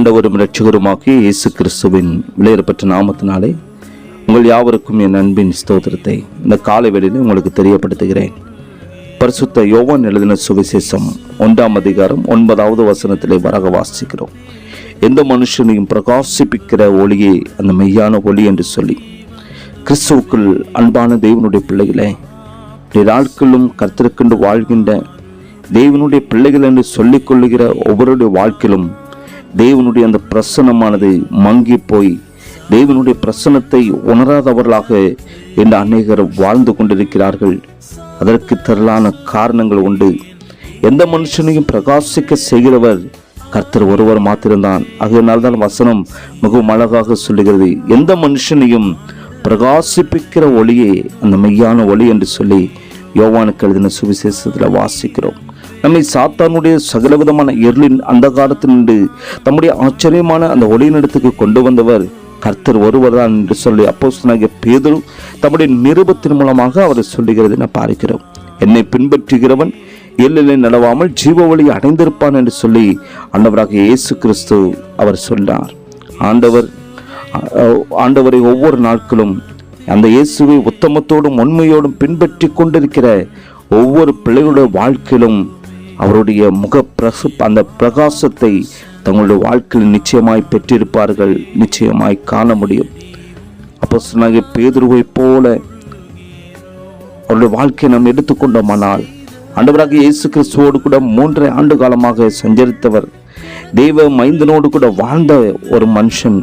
ஆண்டவரும் இரட்சகருமாகிய இயேசு கிறிஸ்துவின் விலையேறப்பட்ட நாமத்தினாலே உங்கள் யாவருக்கும் என் அன்பின் ஸ்தோத்திரத்தை இந்த காலை வேளையில் உங்களுக்கு தெரியப்படுத்துகிறேன். பரிசுத்த யோவான் எழுதின சுவிசேஷம் ஒன்றாம் அதிகாரம் ஒன்பதாவது வசனத்திலே வரக வாசிக்கிறோம். எந்த மனுஷனையும் பிரகாசிப்பிக்கிற ஒளியே அந்த மெய்யான ஒளி என்று சொல்லி கிறிஸ்துவுக்குள் அன்பான தெய்வனுடைய பிள்ளைகளே நாட்களும் கர்த்தருக்கென்று வாழ்கின்ற தேவனுடைய பிள்ளைகள் என்று சொல்லிக்கொள்ளுகிற ஒவ்வொருடைய வாழ்க்கையிலும் தேவனுடைய அந்த பிரசனமானது மங்கி போய் தேவனுடைய பிரசனத்தை உணராதவர்களாக இந்த அநேகர் வாழ்ந்து கொண்டிருக்கிறார்கள். அதற்கு திரளான காரணங்கள் உண்டு. எந்த மனுஷனையும் பிரகாசிக்க செய்கிறவர் கர்த்தர் ஒருவர் மாத்திரம்தான். அதனால்தான் வசனம் மிகவும் அழகாக சொல்லுகிறது. எந்த மனுஷனையும் பிரகாசிப்பிக்கிற ஒளியே அந்த மெய்யான ஒளி என்று சொல்லி யோவானுக்கு எழுதின சுவிசேஷத்தில் வாசிக்கிறோம். நம்மை சாத்தானுடைய சகலவிதமான இருளின் அந்த காலத்தினின்று தம்முடைய ஆச்சரியமான அந்த ஒளியினிடத்துக்கு கொண்டு வந்தவர் கர்த்தர் ஒருவர்தான் என்று சொல்லி அப்போஸ்தனாகிய பேதரு தம்முடைய நிருபத்தின் மூலமாக அவர் சொல்லுகிறது. என பார்க்கிறோம். என்னை பின்பற்றுகிறவன் எல்லிலே நடவாமல் ஜீவ வழி அடைந்திருப்பான் என்று சொல்லி ஆண்டவராக இயேசு கிறிஸ்து அவர் சொன்னார். ஆண்டவர் ஆண்டவரை ஒவ்வொரு நாட்களும் அந்த இயேசுவை உத்தமத்தோடும் உண்மையோடும் பின்பற்றி கொண்டிருக்கிற ஒவ்வொரு பிள்ளைகளுடைய வாழ்க்கையிலும் அவருடைய முக பிரசு அந்த பிரகாசத்தை தங்களுடைய வாழ்க்கையில் நிச்சயமாய் பெற்றிருப்பார்கள். நிச்சயமாய் காண முடியும். அப்போ சொன்னாங்க பேதுருவை போல அவருடைய வாழ்க்கையை நாம் எடுத்துக்கொண்டோமானால் ஆண்டவராக இயேசு கிறிஸ்துவோடு கூட மூன்றரை ஆண்டு காலமாக சஞ்சரித்தவர் தெய்வ மைந்தனோடு கூட வாழ்ந்த ஒரு மனுஷன்.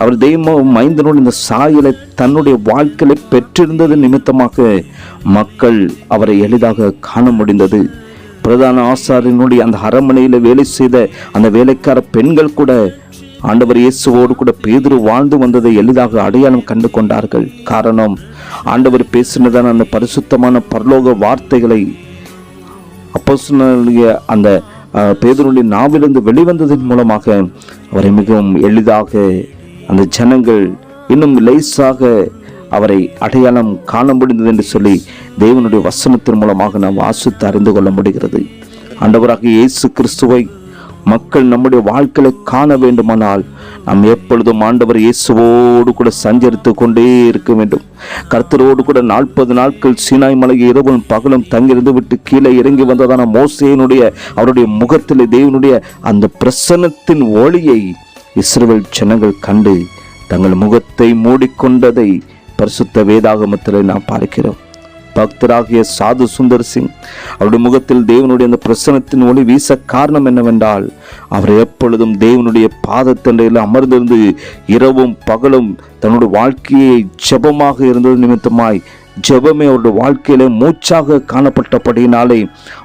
அவர் தெய்வ மைந்தனோடு இந்த சாயலை தன்னுடைய வாழ்க்கையில பெற்றிருந்தது நிமித்தமாக மக்கள் அவரை எளிதாக காண முடிந்தது. பிரதான ஆசாரியனுடைய அந்த அரண்மனையில் வேலை செய்த அந்த வேலைக்கார பெண்கள் கூட ஆண்டவர் இயேசுவோடு கூட பேதுரு வாழ்ந்து வந்ததை எளிதாக அடையாளம் கண்டு கொண்டார்கள். காரணம் ஆண்டவர் பேசினதான அந்த பரிசுத்தமான பரலோக வார்த்தைகளை அப்போஸ்தலனுடைய அந்த பேதருடைய நாவிலிருந்து வெளிவந்ததன் மூலமாக அவரை மிகவும் எளிதாக அந்த ஜனங்கள் இன்னும் லேசாக அவரை அடையாளம் காண முடிந்தது என்று சொல்லி தேவனுடைய வசனத்தின் மூலமாக நாம் வாசித்து அறிந்து கொள்ள முடிகிறது. ஆண்டவராக இயேசு கிறிஸ்துவை மக்கள் நம்முடைய வாழ்க்கையை காண வேண்டுமானால் நாம் எப்பொழுதும் ஆண்டவர் இயேசுவோடு கூட சஞ்சரித்து கொண்டே இருக்க வேண்டும். கர்த்தரோடு கூட நாற்பது நாட்கள் சீனாய் மலை இரவும் பகலும் தங்கியிருந்து விட்டு கீழே இறங்கி வந்ததான மோசையினுடைய அவருடைய முகத்தில் தேவனுடைய அந்த பிரசன்னத்தின் ஒளியை இஸ்ரேல் ஜனங்கள் கண்டு தங்கள் முகத்தை மூடிக்கொண்டதை பரிசுத்த வேதாகமத்தில் நாம் பார்க்கிறோம். பக்தராகிய சாது சுந்தர் சிங் அவருடைய முகத்தில் தேவனுடைய அந்த பிரசனத்தின் ஒளி வீச காரணம் என்னவென்றால் அவர் எப்பொழுதும் தேவனுடைய பாதத்தண்டையில் அமர்ந்திருந்து இரவும் பகலும் தன்னுடைய வாழ்க்கையை ஜெபமாக இருந்தது நிமித்தமாய் ஜெபமே அவருடைய வாழ்க்கையில மூச்சாக காணப்பட்டபடியினாலே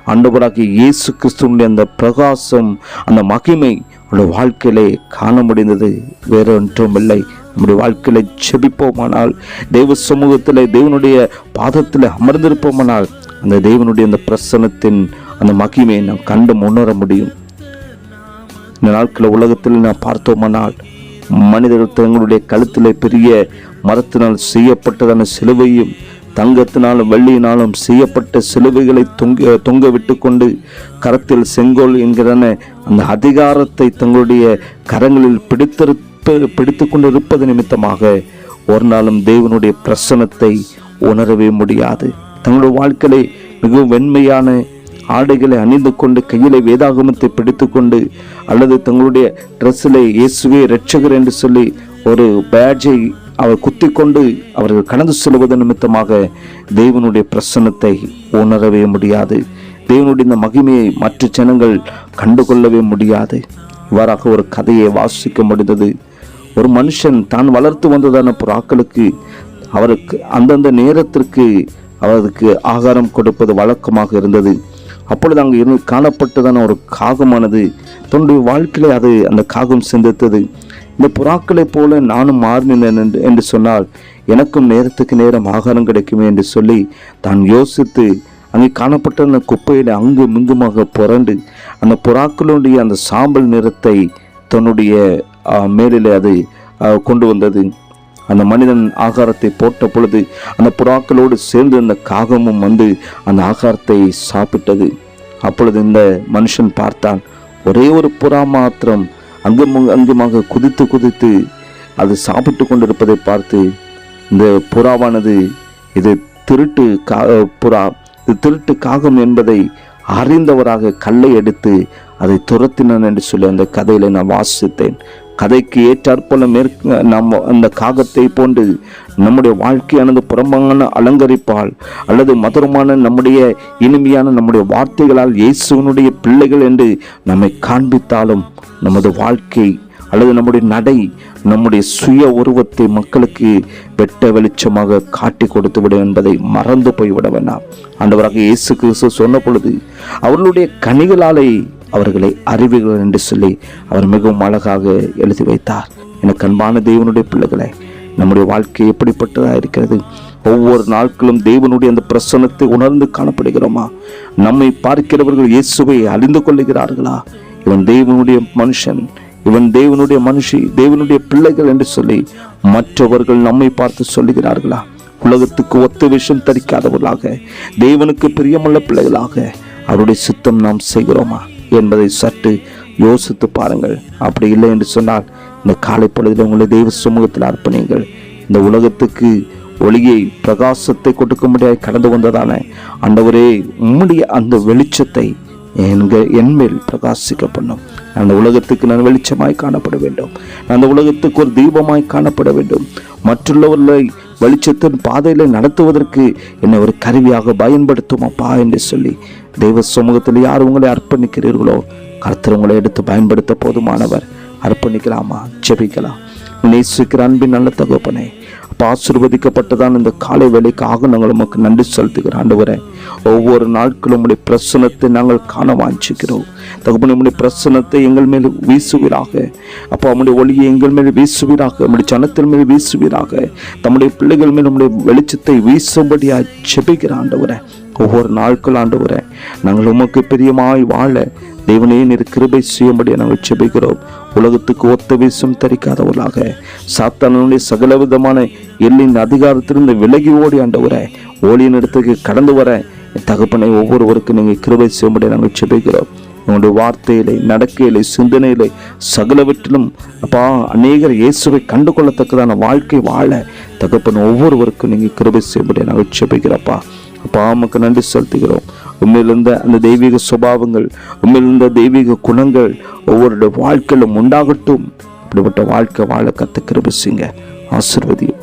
ஆண்டவராகிய இயேசு கிறிஸ்துவனுடைய அந்த பிரகாசம் அந்த மகிமை அவருடைய வாழ்க்கையிலே காண முடிந்தது வேறொன்றும் இல்லை நம்முடைய வாழ்க்கையில ஜெபிப்போமானால் தெய்வ சமூகத்தில் தேவனுடைய பாதத்தில் அமர்ந்திருப்போமானால் அந்த தேவனுடைய அந்த பிரசனத்தின் அந்த மகிமையை நாம் கண்டு உணர முடியும். இந்த நாட்களில் உலகத்தில் நாம் பார்த்தோமானால் மனிதர்கள் தங்களுடைய கழுத்தில் பெரிய மரத்தினால் செய்யப்பட்டதான சிலுவையும் தங்கத்தினாலும் வெள்ளியினாலும் செய்யப்பட்ட சிலுவைகளை தொங்க தொங்க விட்டு கொண்டு கரத்தில் செங்கோல் என்கிறன அந்த அதிகாரத்தை தங்களுடைய கரங்களில் பிடித்திருப்ப பிடித்து கொண்டிருப்பது நிமித்தமாக ஒரு நாளும் தேவனுடைய பிரசனத்தை உணரவே முடியாது. தங்களுடைய வாழ்க்கையிலே மிகவும் வெண்மையான ஆடைகளை அணிந்து கொண்டு கையிலே வேதாகமத்தை பிடித்து கொண்டு அல்லது தங்களுடைய ட்ரெஸ்ஸிலே இயேசுவே ரட்சகர் என்று சொல்லி ஒரு பேட்ஜை அவர் குத்தி கொண்டு அவர்கள் கடந்து செல்வது நிமித்தமாக தேவனுடைய பிரசன்னத்தை உணரவே முடியாது. தேவனுடைய இந்த மகிமையை மற்ற ஜனங்கள் கண்டுகொள்ளவே முடியாது. இவ்வாறாக ஒரு கதையை வாசிக்க முடிந்தது. ஒரு மனுஷன் தான் வளர்த்து வந்ததான புறாக்களுக்கு அவருக்கு அந்தந்த நேரத்திற்கு அவருக்கு ஆகாரம் கொடுப்பது வழக்கமாக இருந்தது. அப்பொழுது அங்கே இருந்து காணப்பட்டதான ஒரு காகமானது தன்னுடைய வாழ்க்கையில அது அந்த காகம் சிந்தித்தது. இந்த புறாக்களைப் போல நானும் மாறினேன் என்று என்று சொன்னால் எனக்கும் நேரத்துக்கு நேரம் ஆகாரம் கிடைக்குமே என்று சொல்லி தான் யோசித்து அங்கே காணப்பட்ட அந்த குப்பையில் அங்கு மிங்குமாக புரண்டு அந்த புறாக்களுடைய அந்த சாம்பல் நிறத்தை தன்னுடைய ஆஹ், அதை கொண்டு வந்தது. அந்த மனிதன் ஆகாரத்தை போட்ட பொழுது அந்த புறாக்களோடு சேர்ந்து அந்த காகமும் வந்து அந்த ஆகாரத்தை சாப்பிட்டது. அப்பொழுது இந்த மனுஷன் பார்த்தான் ஒரே ஒரு புறா மாத்திரம் அங்கும் அங்குமாக குதித்து குதித்து அது சாப்பிட்டு கொண்டிருப்பதை பார்த்து இந்த புறாவானது இது திருட்டு கா புறா இது திருட்டு காகம் என்பதை அறிந்தவராக கல்லை எடுத்து அதை துரத்தினான் என்று சொல்லி அந்த கதையில நான் வாசித்தேன். கதைக்கு ஏற்றாற்போல மேற்க நாம் அந்த காகத்தை போன்று நம்முடைய வாழ்க்கையானது புறம்பான அலங்கரிப்பால் அல்லது மதுரமான நம்முடைய இனிமையான நம்முடைய வார்த்தைகளால் இயேசுவனுடைய பிள்ளைகள் என்று நம்மை காண்பித்தாலும் நமது வாழ்க்கை அல்லது நம்முடைய நடை நம்முடைய சுய உருவத்தை மக்களுக்கு வெட்ட வெளிச்சமாக காட்டி கொடுத்து விடும் என்பதை மறந்து போய்விட வேண்டாம் ஆண்டவராக இயேசு கிறிஸ்து சொன்ன பொழுது அவர்களுடைய கனிகளாலே அவர்களை அறிவுகள் என்று சொல்லி அவர் மிகவும் அழகாக எழுதி வைத்தார். எனக்கு அன்பான தேவனுடைய பிள்ளைகளை நம்முடைய வாழ்க்கை எப்படிப்பட்டதாக இருக்கிறது? ஒவ்வொரு நாட்களும் தேவனுடைய அந்த பிரசன்னத்தை உணர்ந்து காணப்படுகிறோமா? நம்மை பார்க்கிறவர்கள் இயேசுவை அறிந்து கொள்ளுகிறார்களா? இவன் தேவனுடைய மனுஷன். இவன் தேவனுடைய மனுஷி தேவனுடைய பிள்ளைகள் என்று சொல்லி மற்றவர்கள் நம்மை பார்த்து சொல்லுகிறார்களா? உலகத்துக்கு ஒத்த விஷம் தரிக்காதவர்களாக தேவனுக்கு பிரியமுள்ள பிள்ளைகளாக அவருடைய சித்தம் நாம் செய்கிறோமா என்பதை சற்று யோசித்து பாருங்கள். அப்படி இல்லை என்று சொன்னால் இந்த காலை பொழுதில் உங்களை தெய்வ சமூகத்தில் அர்ப்பணியுங்கள். இந்த உலகத்துக்கு ஒளியை பிரகாசத்தை கொடுக்க முடியாது கடந்து வந்ததான அண்டவரே உம்முடைய அந்த வெளிச்சத்தை என்க என்மேல் பிரகாசிக்க பண்ணும் அந்த உலகத்துக்கு நான் வெளிச்சமாய் காணப்பட வேண்டும். நான் அந்த உலகத்துக்கு ஒரு தீபமாய் காணப்பட வேண்டும். மற்றுள்ளவர்களை வெளிச்சத்தின் பாதையில் நடத்துவதற்கு என்னை ஒரு கருவியாக பயன்படுத்தும் அப்பா என்று சொல்லி தெய்வ சமூகத்தில் யார் உங்களை அர்ப்பணிக்கிறீர்களோ கர்த்தர் உங்களை எடுத்து பயன்படுத்த போதுமானவர். அர்ப்பணிக்கலாமா? ஜெபிக்கலாம். நேசிக்கிற அன்பின் நல்ல தகப்பனே அப்போ ஆசிர்வதிக்கப்பட்டதான் இந்த காலை வேலைக்காக நாங்கள் உமக்கு நன்றி செலுத்துகிறோம். ஆண்டவரே ஒவ்வொரு நாட்களும் உடைய பிரசனத்தை நாங்கள் காண வாஞ்சிக்கிறோம் தகுப்பு உடைய பிரசனத்தை எங்கள் மேல் வீசுவீராக. அப்போ அவனுடைய ஒளியை எங்கள் மேல் வீசுவீராக. நம்முடைய ஜனத்தின் மேல் வீசுவீராக. தம்முடைய பிள்ளைகள் மேல் நம்முடைய வெளிச்சத்தை வீசும்படியாக ஜெபிக்கிற ஆண்டவரே. ஒவ்வொரு நாட்கள் ஆண்டவரை நாங்கள் உமக்கு பிரியமாய் வாழ தேவனே நீர் கிருபை செய்யும்படியாக நாங்கள் செபிக்கிறோம் உலகத்துக்கு ஒத்த வீசும் தரிக்காதவர்களாக. சாத்தானுடைய சகல விதமான எல்லின் அதிகாரத்திலிருந்து விலகி ஓடி ஆண்டவரே ஓலியின் இடத்துக்கு கடந்து வர என் தகப்பனை ஒவ்வொருவருக்கும் நீங்கள் கிருபை செய்யும்படி நாங்கள் செபிக்கிறோம் உங்களுடைய வார்த்தையிலே நடக்கையிலே சிந்தனையிலே சகலவற்றிலும் அப்பா அநேகர் இயேசுவை கண்டு கொள்ளத்தக்கதான வாழ்க்கை வாழ தகப்பன் ஒவ்வொருவருக்கும் நீங்கள் கிருபை செய்யும்படி நாங்கள் செபிக்கிறப்பா அப்பா. உமக்கு நன்றி செலுத்துகிறோம். உண்மையிலிருந்த அந்த தெய்வீக சுபாவங்கள் உண்மையிலிருந்த தெய்வீக குணங்கள் ஒவ்வொருடைய வாழ்க்கையிலும் உண்டாகட்டும். அப்படிப்பட்ட வாழ்க்கை வாழ கத்த கிருபிசிங்க ஆசிர்வதியும்.